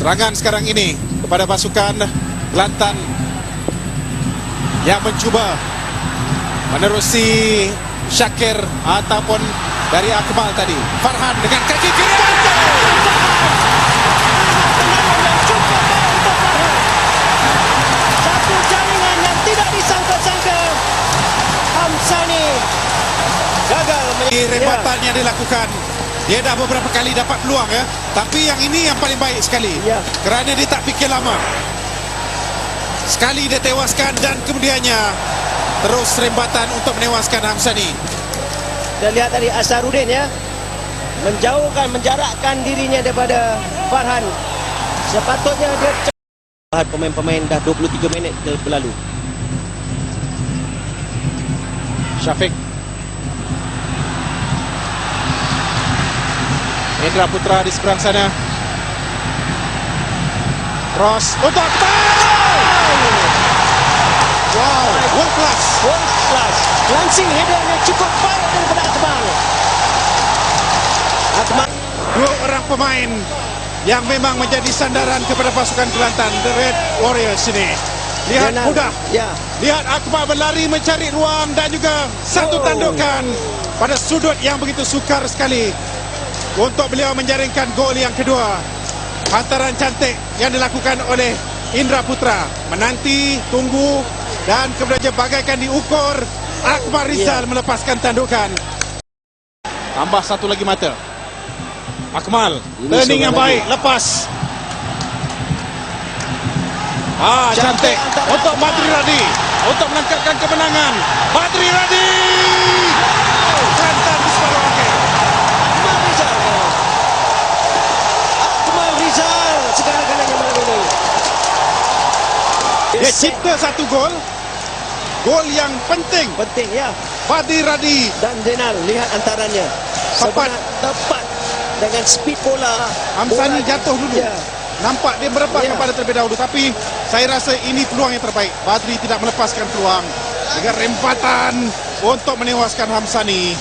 Serangan sekarang ini kepada pasukan Kelantan yang mencuba menerusi Syakir ataupun dari Akmal tadi. Farhan dengan kaki kiri. Satu jaringan yang tidak disangka-sangka. Hamsani gagal Di rebatan yang dilakukan dia dah beberapa kali dapat peluang ya tapi yang ini yang paling baik sekali Ya. kerana dia tak fikir lama sekali dia tewaskan dan kemudiannya terus rembatan untuk menewaskan Hamsani Kita lihat tadi Asarudin ya. Menjauhkan, menjarakkan dirinya daripada Farhan. Sepatutnya dia Farhan pemain-pemain dah 23 minit berlalu. Syafiq Indra Putra di seberang sana Cross untuk Wow, world class World class. Langsing headernya cukup baik daripada Akmal. Akmal Dua orang pemain yang memang menjadi sandaran kepada pasukan Kelantan The Red Warriors ini Lihat mudah Ya. Lihat Akmal berlari mencari ruang dan juga satu Oh. tandukan pada sudut yang begitu sukar sekali untuk beliau menjaringkan gol yang kedua. Hantaran cantik yang dilakukan oleh Indra Putra. Menanti, tunggu dan kemudian bagaikan diukur Akmal Rizal Ya. melepaskan tandukan. Tambah satu lagi mata. Akmal, Ini turning yang baik, lepas. Ah, Cantik cantik untuk. Badri Radi untuk menangkapkan kemenangan. Badri Radi. Kelantan di separuh akhir. Akmal Rizal. Akmal Rizal segala-galanya malam ini. Dia cipta satu gol. Gol yang penting. penting ya. Badri Radi Dan Zainal lihat antaranya. Tepat. Tepat dengan speed bola. Hamsani Bola- jatuh dulu. Ya. Nampak dia merebak Ya. kepada terlebih dahulu tapi saya rasa ini peluang yang terbaik. Badri tidak melepaskan peluang dengan rempatan untuk menewaskan Hamsani.